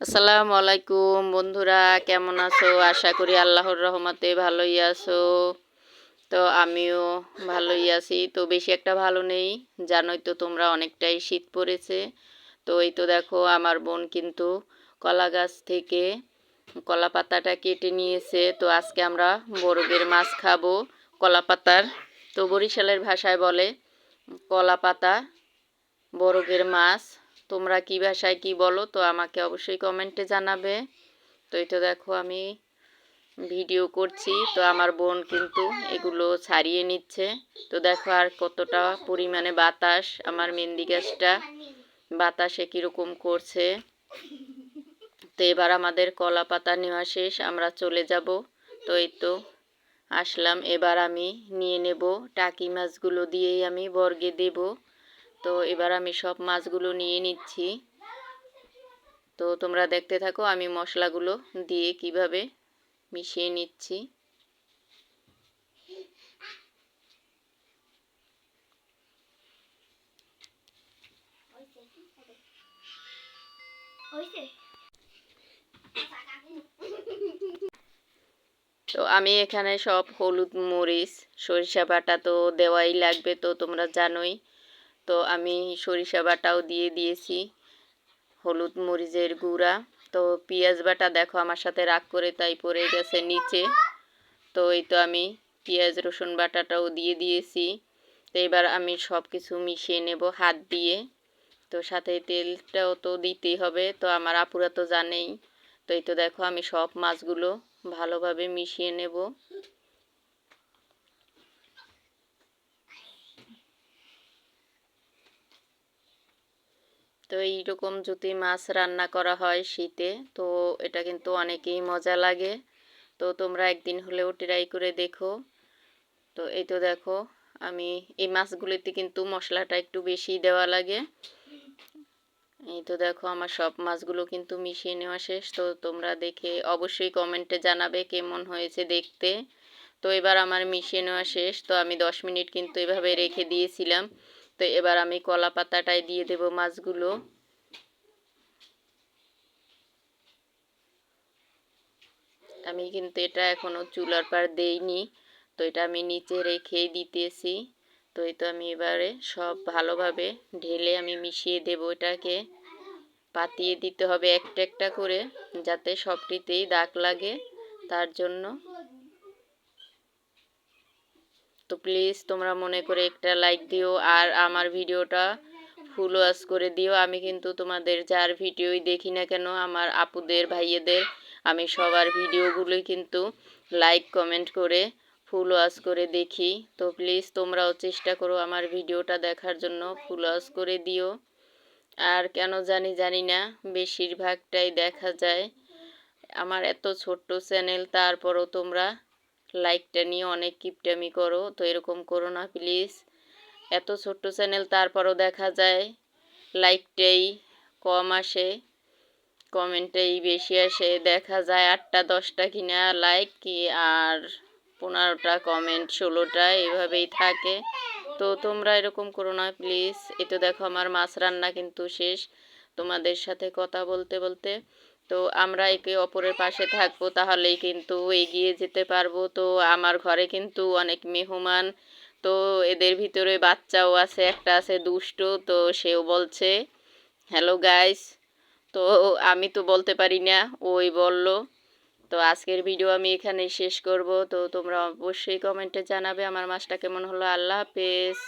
আসসালামু আলাইকুম বন্ধুরা, কেমন আছো? আশা করি আল্লাহর রহমতে ভালোই আছো। তো আমিও ভালোই আছি। তো বেশি একটা ভালো নেই, জানোই তো তোমরা অনেকটাই শীত পড়েছে। তো এই তো দেখো, আমার বোন কিন্তু কলা গাছ থেকে কলা পাতাটা কেটে নিয়েছে। তো আজকে আমরা বরফের মাছ খাব কলা পাতার। তো বরিশালের ভাষায় বলে কলা পাতা বরফের মাছ। তোমরা কী ভাষায় কি বলো, তো আমাকে অবশ্যই কমেন্টে জানাবে। তো এটা দেখো আমি ভিডিও করছি, তো আমার বোন কিন্তু এগুলো ছাড়িয়ে নিচ্ছে। তো দেখো আর কতটা পরিমাণে বাতাস, আমার মেহেন্দি গাছটা বাতাসে কীরকম করছে। তো এবার আমাদের কলা পাতা নেওয়া শেষ, আমরা চলে যাব। তো এই তো আসলাম, এবার আমি নিয়ে নেব টাকি মাছগুলো দিয়েই আমি বর্গে দেবো। তো এবার আমি সব মাছগুলো নিয়ে নিচ্ছি। তো তোমরা দেখতে থাকো, আমি মশলাগুলো দিয়ে কীভাবে মিশিয়ে নিচ্ছি। তো আমি এখানে সব হলুদ মরিচ, সরিষা বাটা তো দেওয়াই লাগবে তো তোমরা জানোই। তো আমি সরিষা বাটাও দিয়ে দিয়েছি, হলুদ মরিচের গুঁড়া। তো পেঁয়াজ বাটা দেখো আমার সাথে রাগ করে তাই পড়ে গেছে নিচে। তো এই তো আমি পেঁয়াজ, রসুন বাটাটাও দিয়ে দিয়েছি। তো এবার আমি সব কিছু মিশিয়ে নেব হাত দিয়ে। তো সাথে তেলটাও তো দিতেই হবে, তো আমার আপুরা তো জানেই। তো এই তো দেখো আমি সব মাছগুলো ভালোভাবে মিশিয়ে নেব। তো এইরকম যদি মাছ রান্না করা হয় শীতে, তো এটা কিন্তু অনেকেই মজা লাগে। তো তোমরা একদিন হলেও ট্রাই করে দেখো। তো এই তো দেখো, আমি এই মাছগুলিতে কিন্তু মশলাটা একটু বেশি দেওয়া লাগে। এই তো দেখো, আমার সব মাছগুলো কিন্তু মিশিয়ে নেওয়া শেষ। তো তোমরা দেখে অবশ্যই কমেন্টে জানাবে কেমন হয়েছে দেখতে। তো এবার আমার মিশিয়ে নেওয়া শেষ। তো আমি দশ মিনিট কিন্তু এভাবে রেখে দিয়েছিলাম। তো এবার আমি কলা পাতাটায় দিয়ে দেব মাছগুলো। আমি কিন্তু এটা এখনও চুলার পার দেইনি, তো এটা আমি নিচে রেখেই দিতেছি। তো এই তো আমি এবারে সব ভালোভাবে ঢেলে আমি মিশিয়ে দেব এটাকে। পাতিয়ে দিতে হবে একটা একটা করে, যাতে সবটিতেই দাগ লাগে তার জন্য। তো প্লিজ তোমরা মনে করে একটা লাইক দিও আর আমার ভিডিওটা ফুল ওয়াশ করে দিও। আমি কিন্তু তোমাদের যার ভিডিওই দেখি না কেন, আমার আপুদের, ভাইয়েদের, আমি সবার ভিডিওগুলোই কিন্তু লাইক কমেন্ট করে ফুল ওয়াশ করে দেখি। তো প্লিজ তোমরাও চেষ্টা করো আমার ভিডিওটা দেখার জন্য ফুল ওয়াশ করে দিও। আর কেন জানি জানি না, বেশিরভাগটাই দেখা যায়। আমার এত ছোট্ট চ্যানেল তারপরও তোমরা লাইকটা নিয়ে অনেক কিপটামি করো, তো এরকম করো না প্লিজ এত ছোট্ট চ্যানেল তারপরও দেখা যায় লাইকটাই কম আসে কমেন্টেই বেশি আসে, দেখা যায় আটটা, দশটা কিনা লাইক কি আর পনেরোটা কমেন্ট ষোলোটা, এভাবেই থাকে। তো তোমরা এরকম করো না প্লিজ এতো দেখো আমার মাছ রান্না কিন্তু শেষ, তোমাদের সাথে কথা বলতে বলতে তো আমরা একে অপরের পাশে থাকব, তাহলেই কিন্তু এগিয়ে যেতে পারব। তো আমার ঘরে কিন্তু অনেক মেহমান, তো এদের ভিতরে বাচ্চাও আছে, একটা আছে দুষ্ট, তো সেও বলছে হ্যালো গাইস তো আমি তো বলতে পারি না, ওই বলল। তো আজকের ভিডিও আমি এখানেই শেষ করব। তো তোমরা অবশ্যই কমেন্টে জানাবে আমার মাছটা কেমন হলো। আল্লাহ হাফেজ।